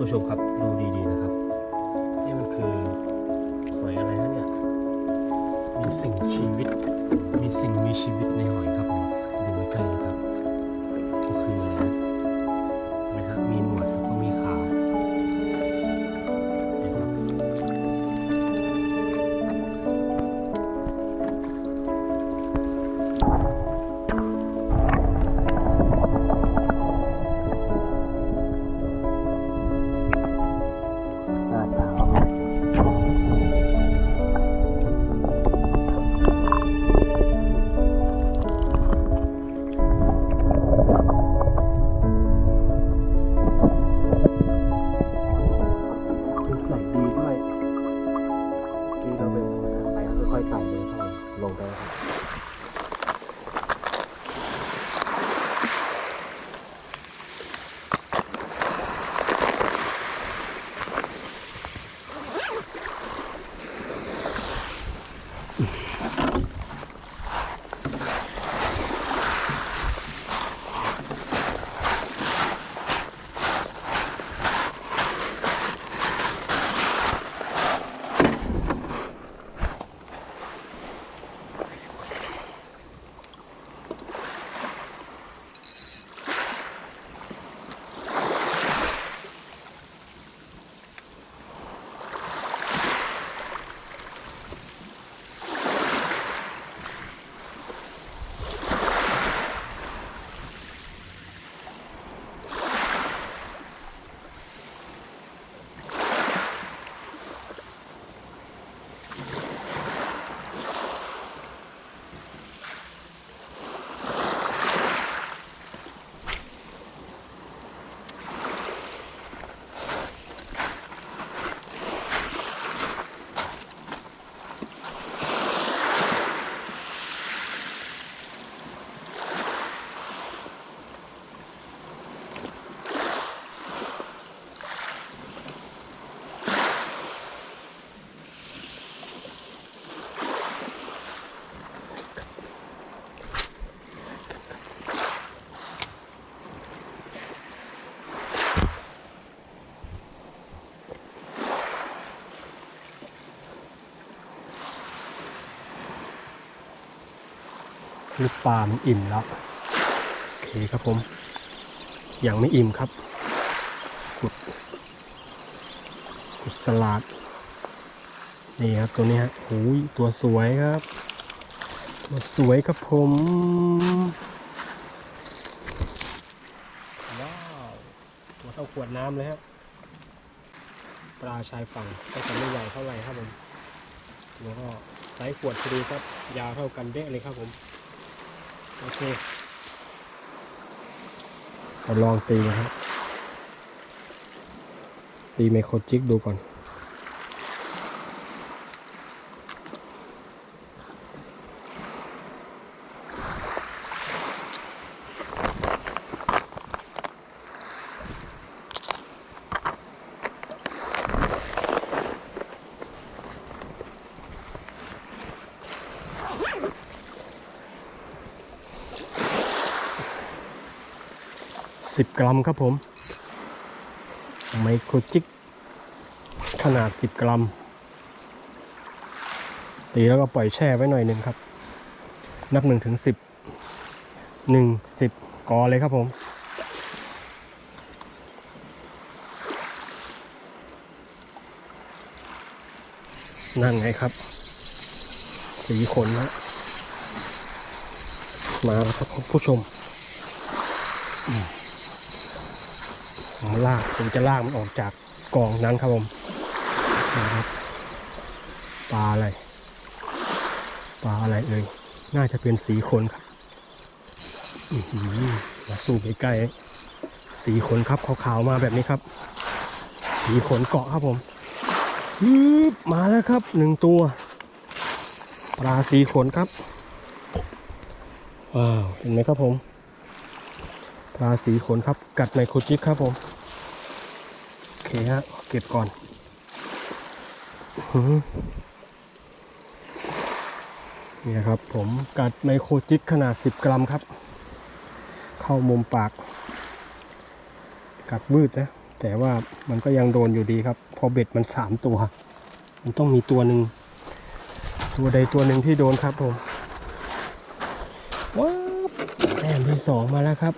ผู้ชมครับดูดีๆนะครับ นี่มันคือหอยอะไรฮะเนี่ย มีสิ่งชีวิต มีสิ่งมีชีวิตในหอยครับผมดูใกล้ๆนะครับ ก็คืออะไรนะนไหมครับมีหนวดแล้วก็มีขานะครับ ลูกปลามันอิ่มแล้ว โอเคครับผม ยังไม่อิ่มครับ กุด กุดสลัด นี่ครับตัวนี้ฮะโอ้ยตัวสวยครับ ตัวสวยครับผมว้าวตัวเท่าขวดน้ำเลยครับปลาชายฝั่งก็จะไม่ใหญ่เท่าไหร่ครับผมแล้วก็ไซส์ขวดพอดีครับ ยาวเท่ากันเด๊ะเลยครับผม โอเคเราลองตีนะครับ ตีไมโครจิกดูก่อน สิกรัมครับผม ไมโครจิก ขนาดสิกรัม ตีแล้วก็ปล่อยแช่ไว้หน่อยหนึ่งครับ นับหนึ่งถึงสิบหนึ่งสิบกอเลยครับผมนั่นไงครับ สีขนนะมาแล้วครับคุณผู้ชม ผมลากผมจะลากมันออกจากกองนั้นครับผมนะครับปลาอะไรปลาอะไรเอ่ยน่าจะเป็นสีขนครับอื้อหือมาสู้ใกล้ๆสีขนครับขาวๆมาแบบนี้ครับ สีขนเกาะครับผมฮึบมาแล้วครับหนึ่งตัว ปลาสีขนครับว้าวเห็นไหมครับผม ปลาสีขนครับ กัดไมโครจิกครับผม เคฮะเก็บก่อนนี่นะครับ ผมกัดไมโครจิกขนาด 10 กรัมครับ เข้ามุมปาก กัดวืดนะ แต่ว่ามันก็ยังโดนอยู่ดีครับ พอเบ็ดมันสามตัว มันต้องมีตัวหนึ่งตัวใดตัวหนึ่งที่โดนครับผมว้าแต้มที่สองมาแล้วครับ